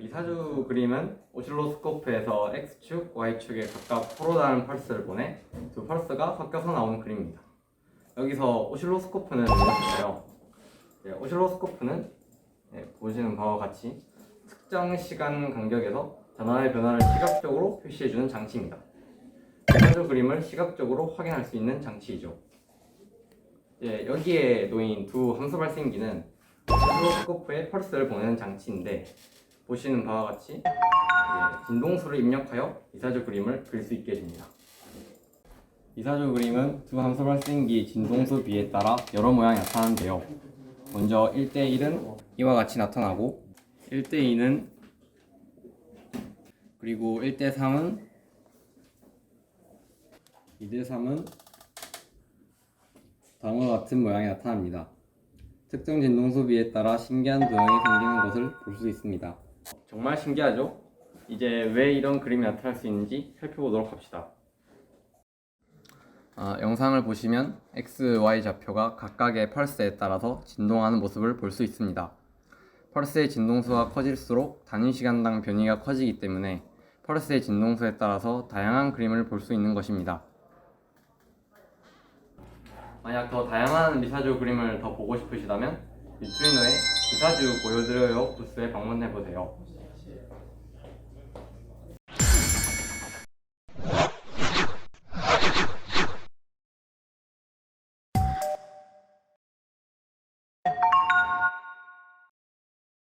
리사주 그림은 오실로스코프에서 X축, Y축에 각각 서로 다른 펄스를 보내 두 펄스가 섞여서 나오는 그림입니다. 여기서 오실로스코프는 무엇일까요? 네, 오실로스코프는 네, 보시는 바와 같이 특정 시간 간격에서 전환의 변화를 시각적으로 표시해주는 장치입니다. 리사주 그림을 시각적으로 확인할 수 있는 장치이죠. 예, 여기에 놓인 두 함수 발생기는 오실로스코프에 펄스를 보내는 장치인데 보시는 바와 같이 예, 진동수를 입력하여 이사주 그림을 그릴 수 있게 됩니다. 이사주 그림은 두 함수 발생기 진동수 비에 따라 여러 모양이 나타나는데요. 먼저 1대1은 이와 같이 나타나고 1대2는 그리고 1대3은 2대3은 다음과 같은 모양이 나타납니다. 특정 진동수 비에 따라 신기한 도형이 생기는 것을 볼 수 있습니다. 정말 신기하죠? 이제 왜 이런 그림이 나타날 수 있는지 살펴보도록 합시다. 아, 영상을 보시면 X, Y 좌표가 각각의 펄스에 따라서 진동하는 모습을 볼 수 있습니다. 펄스의 진동수가 커질수록 단위 시간당 변이가 커지기 때문에 펄스의 진동수에 따라서 다양한 그림을 볼 수 있는 것입니다. 만약 더 다양한 미사주 그림을 더 보고 싶으시다면 유트리노의 미사주 보여드려요 부스에 방문해 보세요.